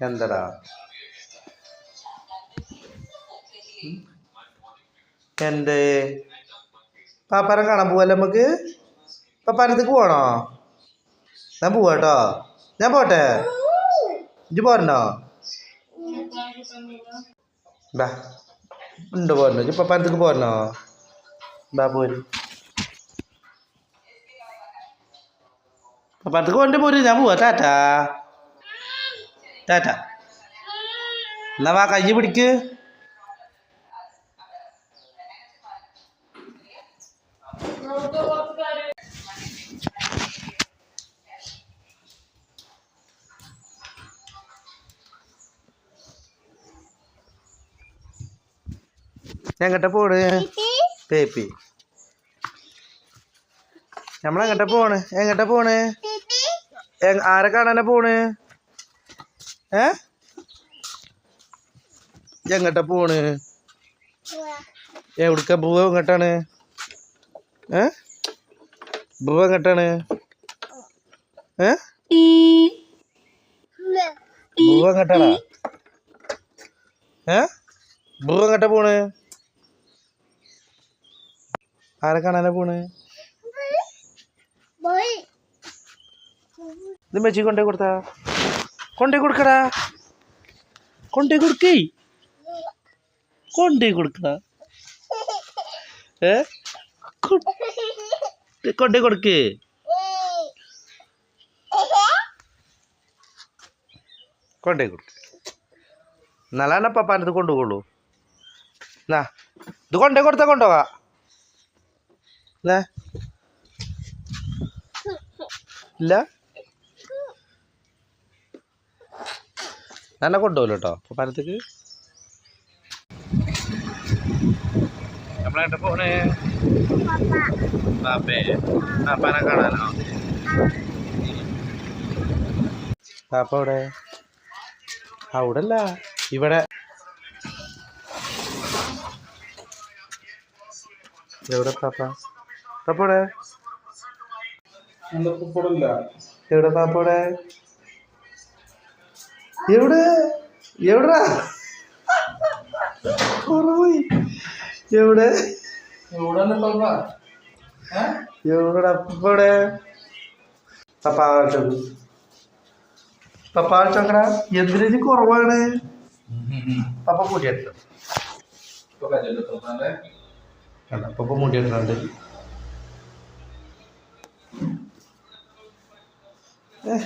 എന്തടാ? എന്ത്? പാപ്പാരം കാണാൻ പോവല്ലേ നമുക്ക്? പാപ്പാരത്തേക്ക് പോകണോ ഞാൻ പോവാട്ടോ ഞാൻ പോട്ടെ? ഇജ്ജ് പോരണോ ബാ. ഉണ്ട് പോരണോ ഇജ്ജ് പാപ്പാരത്തേക്ക് പോരണോ ബാ പോര്. പാപ്പാരത്തേക്ക് പോകണ്ടേ പോര്. ഞാൻ പോവാ. ടാറ്റാ. ടാറ്റ. എന്നാ വാ കയ്യ് പിടിക്ക്. എങ്ങട്ട പോണ്? പേപ്പി. നമ്മളെങ്ങട്ട പോണ്? എങ്ങട്ട പോണ്? ആരെ കാണാനാ പോണ്? ഏ? എങ്ങട്ട പോണ്? എവിടുക്ക ബുവ എങ്ങട്ടാണ്? ഏ? ബുവ എങ്ങട്ടാണ്? ഏ? പൂവ എങ്ങട്ടാടാ? ഏ? ബുവ എങ്ങട്ട പോണ്? ആരെ കാണാനാ പോണ്? ഇത് മെച്ചി കൊണ്ടേ കൊടുത്താ? കൊണ്ടേ കൊടുക്കടാ. കൊണ്ടേ കൊടുക്കേ. കൊണ്ടേ കൊടുക്കടാ. ഏ? കൊണ്ടേ കൊടുക്ക്. കൊണ്ടേ കൊടുക്ക്. എന്നാലാണ് പപ്പാനത് കൊണ്ടുപോകുള്ളൂ. എന്നാ ഇത് കൊണ്ടേ കൊടുത്താ കൊണ്ടുപോകാ. ഇല്ല? എന്നെ കൊണ്ടുപോകല്ലോ കേട്ടോ പപ്പനത്തേക്ക് നമ്മളായിട്ട് പോണേ പാപ്പേ പാപ്പാനെ കാണാനോ? പാപ്പ അവിടെ അവിടെ അല്ല ഇവിടെ. എവിടെ പാപ്പ പാപ്പ ഇവിടെ എവിടെ പാപ്പ എവിടെ? എവിടാ? കുറവായി എവിടെ? എവിടെ അപ്പടെ പപ്പാച്ചോ പപ്പാച്ചോക്കടാ എന്തിനു കുറവാണ്. പപ്പ മുടിയെടുത്തു. കണ്ട? പപ്പ മുടിയെടുക്കുന്നുണ്ട് ഏ?